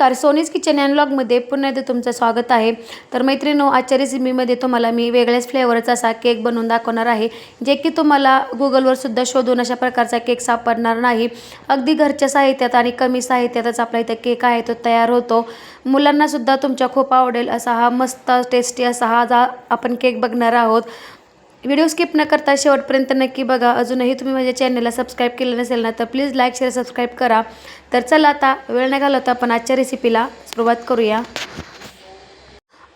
नमस्कार. सोनीज kitchen and पुन्हा एकदा तुमचं स्वागत आहे. तर मैत्रिणो आजच्या रेसिपीमध्ये तुम्हाला मी वेगळ्याच फ्लेवरचा असा केक बनवून दाखवणार आहे जे की तुम्हाला गुगलवर सुद्धा शोधून अशा प्रकारचा केक सापडणार नाही. अगदी घरच्या साहित्यात आणि कमी साहित्यातच आपला इथं केक आहे तो तयार होतो. मुलांनासुद्धा तुमच्या खूप आवडेल असा हा मस्त टेस्टी असा हा जा आपण केक बघणार आहोत. व्हिडिओ स्किप न करता शेवटपर्यंत नक्की बघा. अजूनही तुम्ही माझ्या चॅनलला सबस्क्राईब केलं नसेल ना तर प्लीज लाईक शेअर सबस्क्राईब करा. तर चला आता वेळ नाही घालवता आपण आजच्या रेसिपीला सुरुवात करूया.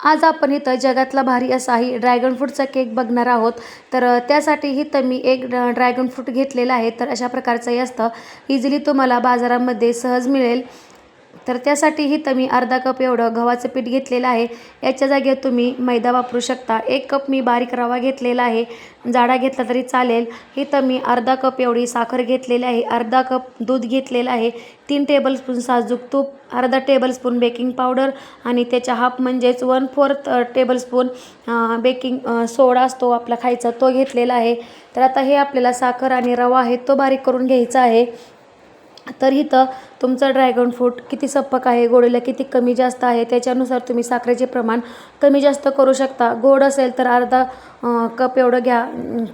आज आपण इथं जगातला भारी असाही ड्रॅगन फ्रूटचा केक बघणार आहोत. तर त्यासाठीही त्यासाठी इथं मी एक ड्रॅगन फ्रूट घेतलेला आहे. तर अशा प्रकारचंही असतं. इझिली तुम्हाला बाजारामध्ये सहज मिळेल. तर त्यासाठी इथं मी अर्धा कप एवढं गव्हाचं पीठ घेतलेलं आहे. याच्या जागेवर तुम्ही मैदा वापरू शकता. एक कप मी बारीक रवा घेतलेला आहे. जाडा घेतला तरी चालेल. इथं मी अर्धा कप एवढी साखर घेतलेली आहे. अर्धा कप दूध घेतलेलं आहे. तीन टेबलस्पून साजूक तूप अर्धा टेबलस्पून बेकिंग पावडर आणि त्याच्या हाफ म्हणजेच one fourth tablespoon baking soda असतो आपला खायचा तो घेतलेला आहे. तर आता हे आपल्याला साखर आणि रवा आहे तो बारीक करून घ्यायचा आहे. तर इथं तुमचं ड्रॅगन फ्रूट किती सप्पक आहे गोडीला किती कमी जास्त आहे त्याच्यानुसार तुम्ही साखरेचे प्रमाण कमी जास्त करू शकता. गोड असेल तर अर्धा कप एवढं घ्या.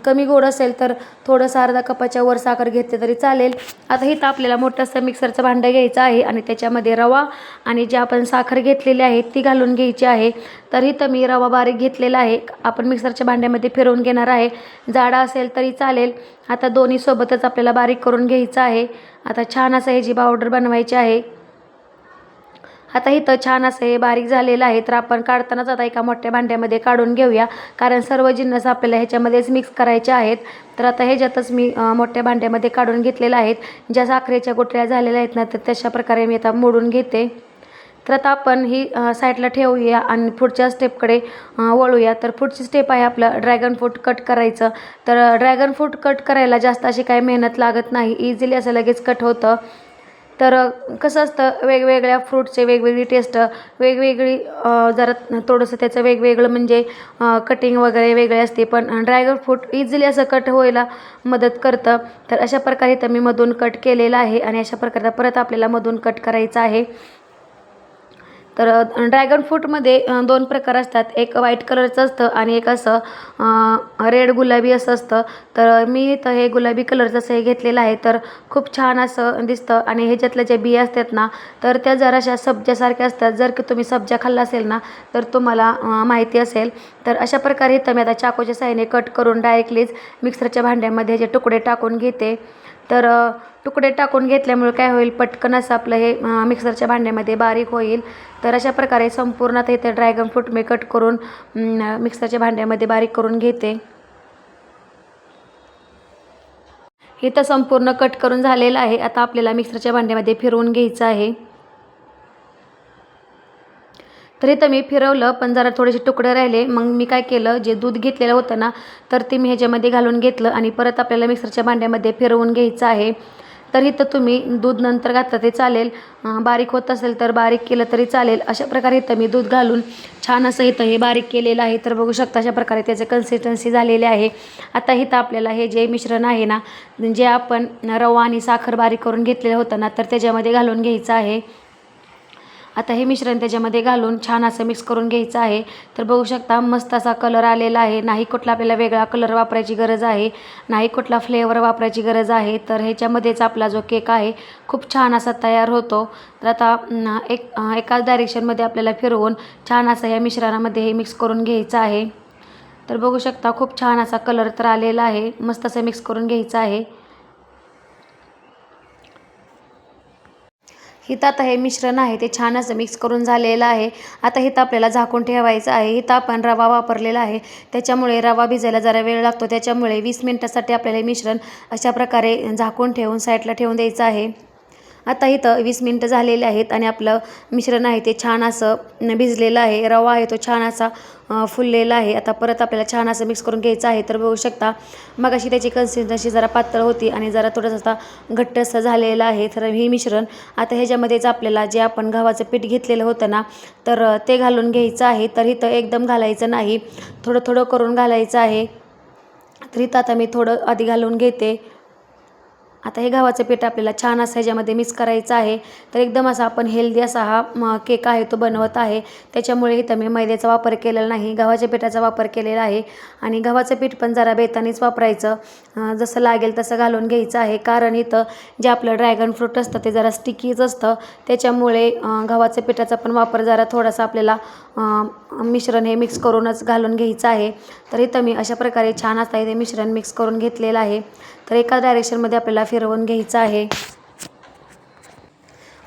कमी गोड असेल तर थोडंसं अर्धा कपाच्या वर साखर घेतले तरी चालेल. आता इथं आपल्याला मोठंसं मिक्सरचं भांडं घ्यायचं आहे आणि त्याच्यामध्ये रवा आणि जे आपण साखर घेतलेली आहे ती घालून घ्यायची आहे. तर इथं मी रवा बारीक घेतलेला आहे. आपण मिक्सरच्या भांड्यामध्ये फिरवून घेणार आहे. जाडा असेल तरी चालेल. आता दोन्ही सोबतच आपल्याला बारीक करून घ्यायचं आहे. आता छान असं जी पावडर बनवायची आहे. आता इथं छान असं हे बारीक झालेलं आहे. तर आपण काढतानाच आता एका मोठ्या भांड्यामध्ये काढून घेऊया. कारण सर्व जिन्नस आपल्याला ह्याच्यामध्येच मिक्स करायचे आहेत. तर आता ह्याच्यातच मी मोठ्या भांड्यामध्ये काढून घेतलेलं आहेत. ज्या साखरेच्या गोटऱ्या झालेल्या आहेत ना तर तशा प्रकारे मी आता मोडून घेते. तर आता आपण ही साईडला ठेवूया आणि पुढच्या स्टेपकडे वळूया. तर पुढची स्टेप आहे आपलं ड्रॅगन फ्रूट कट करायचं. तर ड्रॅगन फ्रूट कट करायला जास्त अशी काही मेहनत लागत नाही. इझिली असं लगेच कट होतं. तर कसं असतं वेगवेगळ्या फ्रूटचे वेगवेगळी टेस्ट वेगवेगळी जरा थोडंसं त्याचं वेगवेगळं म्हणजे कटिंग वगैरे वेगळे असते. पण ड्रॅगन फ्रूट इझिली असं कट व्हायला मदत करतं. तर अशा प्रकारे तर मी मधून कट केलेलं आहे आणि अशा प्रकारे परत आपल्याला मधून कट करायचं आहे. तर ड्रॅगन फ्रूटमध्ये दोन प्रकार असतात. एक व्हाईट कलरचं असतं आणि एक असं रेड गुलाबी असं असतं. तर मी इथं हे गुलाबी कलरचं असं हे घेतलेलं आहे. तर खूप छान असं दिसतं. आणि ह्याच्यातल्या ज्या बिया असतात ना तर त्या जराशा सब्जासारख्या असतात. जर की तुम्ही सब्जा खाल्ला असेल ना तर तुम्हाला माहिती असेल. तर अशा प्रकारे इथं मी आता चाकूच्या साहाय्याने कट करून डायरेक्टलीच मिक्सरच्या भांड्यामध्ये ह्याचे तुकडे टाकून घेते. तर तुकडे टाकून घेतल्यामुळे काय होईल? पटकन असं आपलं हे मिक्सरच्या भांड्यामध्ये बारीक होईल. तर अशा प्रकारे संपूर्ण आता इथे ड्रॅगन फ्रूट मी कट करून मिक्सरच्या भांड्यामध्ये बारीक करून घेते. इथं संपूर्ण कट करून झालेलं आहे. आता आपल्याला मिक्सरच्या भांड्यामध्ये फिरवून घ्यायचं आहे. तर इथं मी फिरवलं पण जरा थोडेसे तुकडे राहिले. मग मी काय केलं जे दूध घेतलेलं होतं ना तर ते मी ह्याच्यामध्ये घालून घेतलं आणि परत आपल्याला मिक्सरच्या भांड्यामध्ये फिरवून घ्यायचं आहे. तर इथं तुम्ही दूध नंतर घातलं ते चालेल. बारीक होत असेल तर बारीक केलं तरी चालेल. अशा प्रकारे इथं मी दूध घालून छान असं इथं हे बारीक केलेलं आहे. तर बघू शकता अशा प्रकारे त्याचे कन्सिस्टन्सी झालेले आहे. आता इथं आपल्याला हे जे मिश्रण आहे ना जे आपण रवा आणि साखर बारीक करून घेतलेलं होतं ना तर त्याच्यामध्ये घालून घ्यायचं आहे. आता हे मिश्रण त्याच्यामध्ये घालून छान असं मिक्स करून घ्यायचं आहे. तर बघू शकता मस्त असा कलर आलेला आहे. नाही कुठला आपल्याला वेगळा कलर वापरायची गरज आहे. नाही कुठला फ्लेवर वापरायची गरज आहे. तर ह्याच्यामध्येच आपला जो केक आहे खूप छान असा तयार होतो. तर आता एक एकाच डायरेक्शनमध्ये आपल्याला फिरवून छान असं या मिश्रणामध्ये हे मिक्स करून घ्यायचं आहे. तर बघू शकता खूप छान असा कलर तर आलेला आहे. मस्त असं मिक्स करून घ्यायचं आहे. इथं आता हे मिश्रण आहे ते छान असं मिक्स करून झालेलं आहे. आता इथं आपल्याला झाकून ठेवायचं आहे. इथं आपण रवा वापरलेला आहे. त्याच्यामुळे रवा भिजायला जरा वेळ लागतो. त्याच्यामुळे वीस मिनटासाठी आपल्याला मिश्रण अशा प्रकारे झाकून ठेवून साईडला ठेवून द्यायचं आहे. आता इथं वीस मिनटं झालेले आहेत आणि आपलं मिश्रण आहे ते छान असं भिजलेलं आहे रवा आहे तो छान असा फुललेला आहे. आता परत आपल्याला छान असं मिक्स करून घ्यायचं आहे तर बघू शकता. मग अशी त्याची कन्सिस्टन्सी जरा पातळ होती आणि जरा थोडंसं आता घट्ट असं झालेलं आहे तर हे मिश्रण आता ह्याच्यामध्येच आपल्याला जे आपण गव्हाचं पीठ घेतलेलं होतं ना तर ते घालून घ्यायचं आहे. तर इथं एकदम घालायचं नाही थोडं थोडं करून घालायचं आहे. तर इथं आता मी थोडं आधी घालून घेते. आता हे गव्हाचं पीठ आपल्याला छान असं ह्याच्यामध्ये मिक्स करायचं आहे. तर एकदम असा आपण हेल्दी असा हा केक आहे तो बनवत आहे. त्याच्यामुळे इथं मी मैद्याचा वापर केलेला नाही गव्हाच्या पिठाचा वापर केलेला आहे. आणि गव्हाचं पीठ पण जरा बेतानीच वापरायचं. जसं लागेल तसं घालून घ्यायचं आहे. कारण इथं जे आपलं ड्रॅगन फ्रूट असतं ते जरा स्टिकीच असतं. त्याच्यामुळे गव्हाच्या पिठाचा पण वापर जरा थोडासा आपल्याला मिश्रण हे मिक्स करूनच घालून घ्यायचं आहे. तर इथं मी अशा प्रकारे छान असता इथे मिश्रण मिक्स करून घेतलेलं आहे. तर एका डायरेक्शनमध्ये आपल्याला फिरवून घ्यायचं आहे.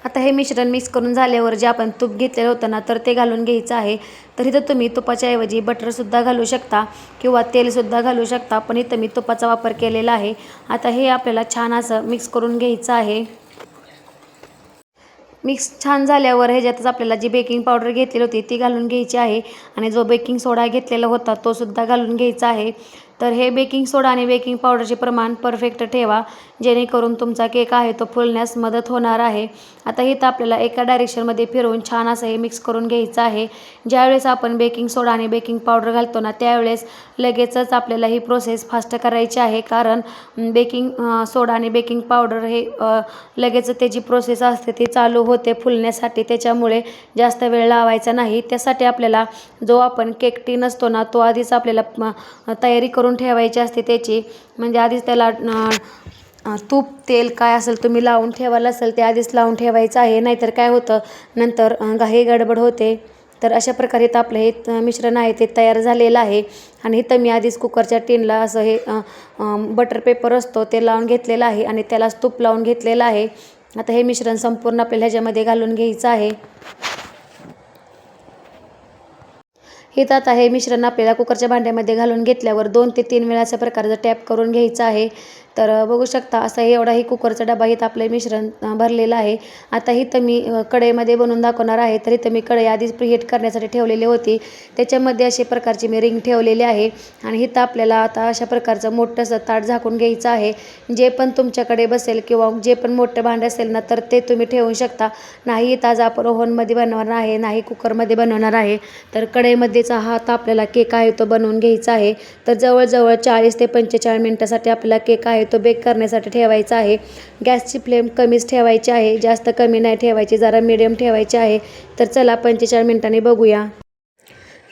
आता हे मिश्रण मिक्स करून झाल्यावर जे आपण तूप घेतलेलं होतं ना तर ते घालून घ्यायचं आहे. तर इथं तुम्ही तुपाच्या ऐवजी बटरसुद्धा घालू शकता किंवा तेलसुद्धा घालू शकता पण इथं मी तुपाचा वापर केलेला आहे. आता हे आपल्याला छान असं मिक्स करून घ्यायचं आहे. मिक्स छान झाल्यावर ह्याच्यातच आपल्याला जी बेकिंग पावडर घेतलेली होती ती घालून घ्यायची आहे. आणि जो बेकिंग सोडा घेतलेला होता तो सुद्धा घालून घ्यायचा आहे. तर हे बेकिंग सोडा आणि बेकिंग पावडरचे प्रमाण परफेक्ट ठेवा जेणेकरून तुमचा केक आहे तो फुलण्यास मदत होणार आहे. आता इथं आपल्याला एका डायरेक्शनमध्ये फिरवून छान असं हे मिक्स करून घ्यायचं आहे. ज्यावेळेस आपण बेकिंग सोडा आणि बेकिंग पावडर घालतो ना त्यावेळेस लगेचच आपल्याला ही प्रोसेस फास्ट करायची आहे. कारण बेकिंग सोडा आणि बेकिंग पावडर हे लगेच त्याची प्रोसेस असते ती चालू होते फुलण्यासाठी. त्याच्यामुळे जास्त वेळ लावायचा नाही. त्यासाठी आपल्याला जो आपण केक टीन असतो ना तो आधीच आपल्याला तयारी करून ठेवायची असते त्याची. म्हणजे आधीच त्याला तूप तेल काय असेल तुम्ही लावून ठेवायला असेल ते आधीच लावून ठेवायचं आहे. नाहीतर काय होतं नंतर घाई गडबड होते. तर अशा प्रकारे इथं आपलं हे मिश्रण आहे ते तयार झालेलं आहे. आणि इथं मी आधीच कुकरच्या टीनला असं हे बटर पेपर असतो ते लावून घेतलेलं आहे आणि त्यालाच तूप लावून घेतलेलं आहे. आता हे मिश्रण संपूर्ण आपल्याला ह्याच्यामध्ये घालून घ्यायचं आहे. इथं आता आहे. मिश्रण आपल्याला कुकरच्या भांड्यामध्ये घालून घेतल्यावर दोन ते तीन वेळा अशा प्रकारचं टॅप करून घ्यायचं आहे. तर बघू शकता असा एवढाही एवढा ही कुकरचा डबा इथं आपलं मिश्रण भरलेलं आहे. आता इथं मी कढईमध्ये बनवून दाखवणार आहे. तर इथं मी कढई आधीच प्रिहेट करण्यासाठी ठेवलेली होती. त्याच्यामध्ये अशा प्रकारची मी रिंग ठेवलेली आहे. आणि इथं आपल्याला आता अशा प्रकारचं मोठंसं ताट झाकून घ्यायचं आहे. जे पण तुमच्याकडे बसेल किंवा जे पण मोठं भांडं असेल ना तर ते तुम्ही ठेवू शकता. नाही इथं आज आपण ओव्हनमध्ये बनवणार आहे. नाही कुकरमध्ये बनवणार आहे. तर कढईमध्येचा हा आता आपल्याला केक आहे तो बनवून घ्यायचा आहे. तर जवळजवळ चाळीस ते पंचेचाळीस मिनटासाठी आपल्याला केक आहे तो बेक करण्यासाठी ठेवायचा आहे. गॅसची फ्लेम कमीच ठेवायची आहे जास्त कमी नाही ठेवायची जरा मिडियम ठेवायची आहे. तर चला पंचेचाळीस मिनिटांनी बघूया.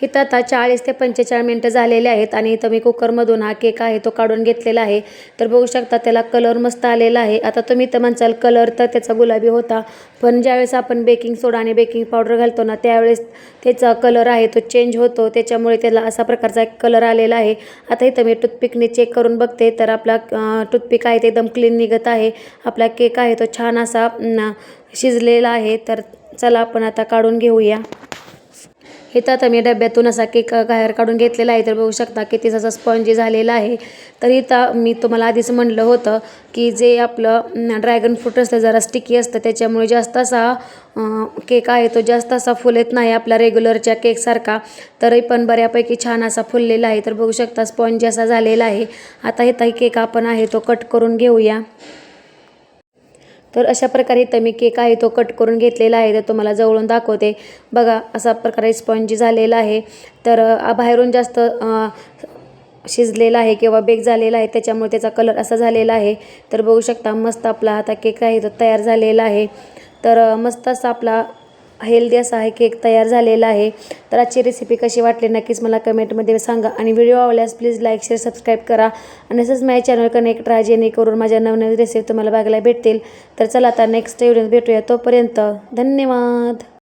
इथं आता चाळीस ते पंचेचाळीस मिनटं झालेले आहेत आणि इथं मी कुकरमधून हा केक आहे तो काढून घेतलेला आहे. तर बघू शकता त्याला कलर मस्त आलेला आहे. आता तुम्ही तर म्हणचाल कलर तर त्याचा गुलाबी होता पण ज्यावेळेस आपण बेकिंग सोडा आणि बेकिंग पावडर घालतो ना त्यावेळेस त्याचा कलर आहे तो चेंज होतो. त्याच्यामुळे त्याला असा प्रकारचा एक कलर आलेला आहे. आता इथं मी टूथपिकने चेक करून बघते. तर आपला टूथपिक आहे ते एकदम क्लीन निघत आहे. आपला केक आहे तो छान असा शिजलेला आहे. तर चला आपण आता काढून घेऊया. हे आता मी डब्यातून असा केक बाहेर काढून घेतलेला आहे. तर बघू शकता किती असा स्पॉन्जी झालेला आहे. तर मी तुम्हाला आधीच म्हणलं होतं की जे आपलं ड्रॅगन फ्रूट असतं जरा स्टिकी असतं त्याच्यामुळे जास्त असा केक आहे तो जास्त असा फुलत नाही आपला रेग्युलरच्या केकसारखा तरी पण बऱ्यापैकी छान असा फुललेला आहे. तर बघू शकता स्पॉन्जी असा झालेला आहे. आता इथं केक आपण आहे तो कट करून घेऊया. तर अशा प्रकारे इथं मी केक आहे तो कट करून घेतलेला आहे तर तुम्हाला जवळून दाखवते. बघा असा प्रकारे स्पॉन्जी झालेला आहे. तर बाहेरून जास्त शिजलेला आहे किंवा बेक झालेला आहे त्याच्यामुळे त्याचा कलर असा झालेला आहे. तर बघू शकता मस्त आपला आता केक आहे तो तयार झालेला आहे. तर मस्त असा आपला हेल्दी असा आहे केक तयार झालेला आहे. तर आजची रेसिपी कशी वाटली नक्कीच मला कमेंटमध्ये सांगा. आणि व्हिडिओ आवडल्यास प्लीज लाईक शेअर सबस्क्राईब करा. आणि असंच माझ्या चॅनल कनेक्ट राहा जेणेकरून माझ्या नवनवीन रेसिपी तुम्हाला बघायला भेटतील. तर चला आता नेक्स्ट व्हिडिओ भेटूया तोपर्यंत. धन्यवाद.